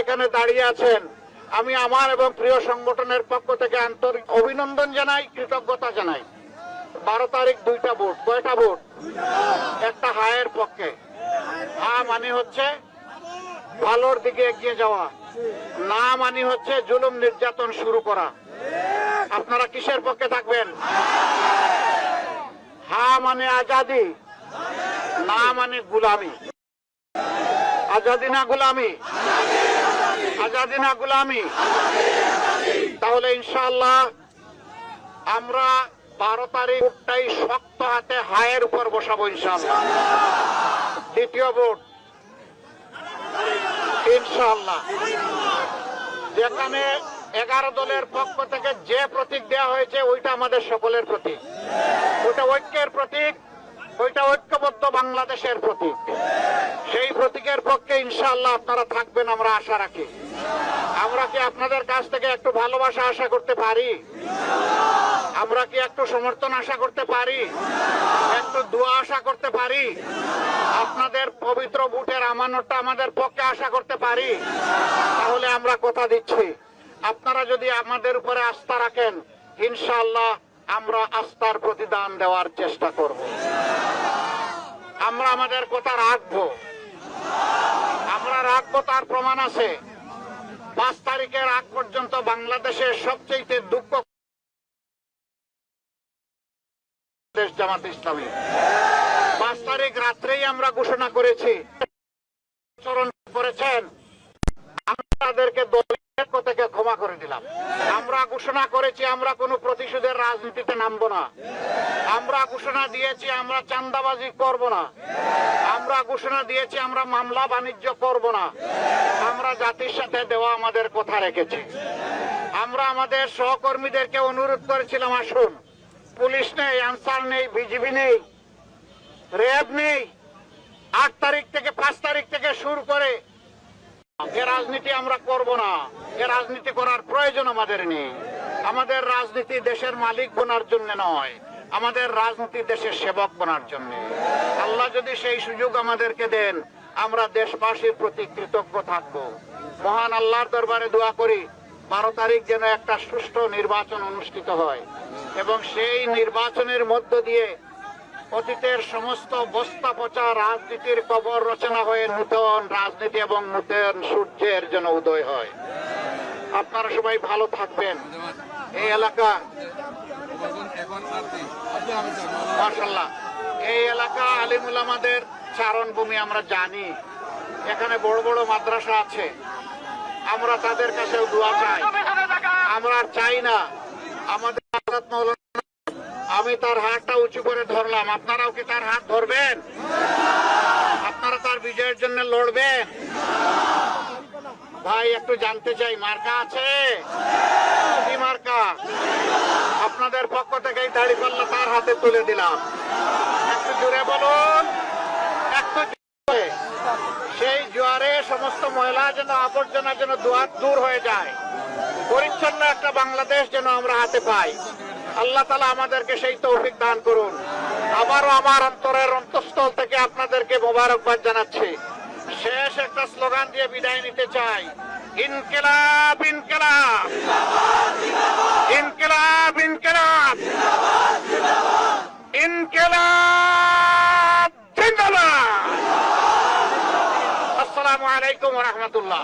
এখানে দাঁড়িয়ে আছেন। আমি আমার এবং প্রিয় সংগঠনের পক্ষ থেকে আন্তরিক অভিনন্দন জানাই, কৃতজ্ঞতা জানাই। বারো তারিখ দুইটা ভোট, কয়টা ভোট? একটা হায়ের পক্ষে। হা মানে হচ্ছে ভালোর দিকে এগিয়ে যাওয়া। না মানে হচ্ছে জুলুম নির্যাতন শুরু করা। আপনারা কিসের পক্ষে থাকবেন? হা মানে আজাদি, না মানে গুলামি। আজাদি না গুলামি? আজাদি না গুলামি। তাহলে ইনশাআল্লাহ আমরা বারো তারিখটাই শক্ত হাতে হায়ের উপর বসাবো ইনশাল্লাহ দ্বিতীয় ভোট। ইনশাআল্লাহ। যেখানে এগারো দলের পক্ষ থেকে যে প্রতীক দেওয়া হয়েছে, ওইটা আমাদের সকলের প্রতীক। ওইটা ঐক্যের প্রতীক। ওইটা ঐক্যবদ্ধ বাংলাদেশের প্রতীক। সেই প্রতীকের পক্ষে ইনশাল্লাহ আপনারা থাকবেন, আমরা আশা রাখি। আমরা কি আপনাদের কাছ থেকে একটু ভালোবাসা আশা করতে পারি? আমরা কি একটু সমর্থন আশা করতে পারি? একটু দোয়া আশা করতে পারি? আপনাদের পবিত্র বুটের আমানতটা আমাদের পক্ষে আশা করতে পারি? তাহলে আমরা কথা দিচ্ছি। আপনারা যদি আমাদের উপরে আস্থা রাখেন ইনশাল্লাহ আমরা আস্থার প্রতিদান দেওয়ার চেষ্টা করব। আমরা আমাদের কথা রাখব। আমরা রাখব, তার প্রমাণ আছে। পাঁচ তারিখের আগ পর্যন্ত বাংলাদেশের সবচেয়ে দুঃখ দেশ জামাত ইসলামী। পাঁচ তারিখ রাত্রেই আমরা ঘোষণা করেছি, আচরণ করেছেন। আমরা তাদেরকে ক্ষমা করে দিলাম। আমরা ঘোষণা করেছি, আমরা কোনো প্রতিশোধের রাজনীতিতে নামবো না। আমরা ঘোষণা দিয়েছি, আমরা চান্দাবাজি করব না। আমরা ঘোষণা দিয়েছি, আমরা মামলা বাণিজ্য করব না। আমরা জাতির সাথে দেওয়া আমাদের কথা রেখেছি। আমরা আমাদের সহকর্মীদেরকে অনুরোধ করেছিলাম, আসুন। পুলিশ নেই, আনসার নেই, বিজিবি নেই র্যাব নেই। আট তারিখ থেকে, পাঁচ তারিখ থেকে শুরু করে এ রাজনীতি আমরা করব না। এ রাজনীতি করার প্রয়োজন আমাদের নেই। আমাদের রাজনীতি দেশের মালিক বোনার জন্য নয়, আমাদের রাজনীতি দেশের সেবক বোনার জন্য। আল্লাহ যদি সেই সুযোগ আমাদেরকে দেন, আমরা দেশবাসীর প্রতি কৃতজ্ঞ থাকব। মহান আল্লাহর দরবারে দোয়া করি, বারো তারিখ যেন একটা সুষ্ঠু নির্বাচন অনুষ্ঠিত হয় এবং সেই নির্বাচনের মধ্য দিয়ে অতীতের সমস্ত বস্তা পচা রাজনীতির কবর রচনা হয়ে নূতন রাজনীতি এবং নূতন সূর্যের জন্য উদয় হয়। আপনারা সবাই ভালো থাকবেন। এই এলাকা মার্শাল্লাহ এই এলাকা আলিমুল আমাদের চারণ ভূমি আমরা জানি। এখানে বড় বড় মাদ্রাসা আছে। আমরা তাদের কাছেও দোয়া চাই। আমরা চাই না। আমাদের আমি তার হাতটা উঁচু করে ধরলাম। আপনারাও কি তার হাত ধরবেন? আপনারা তার বিজয়ের জন্য লড়বেন? ভাই, একটু জানতে চাই, মার্কা আছে? মার্কা? আপনাদের পক্ষ থেকে এই দাড়ি পাল্লা তার হাতে তুলে দিলাম। একটু জোরে বলুন। একটু। সেই জোয়ারে সমস্ত ময়লা যেন আবর্জনা যেন দুয়ার দূর হয়ে যায়। পরিচ্ছন্ন একটা বাংলাদেশ যেন আমরা হাতে পাই। আল্লাহ তালা আমাদেরকে সেই তৌফিক দান করুন। আবারও আমার অন্তরের অন্তঃস্থল থেকে আপনাদেরকে মোবারকবাদ জানাচ্ছি। শেষ একটা স্লোগান দিয়ে বিদায় নিতে চাই। ইনকিলাব ইনকিলাব। ইনকিলাব ইনকিলাব। ইনকিলাব আসসালামু আলাইকুম রহমতুল্লাহ।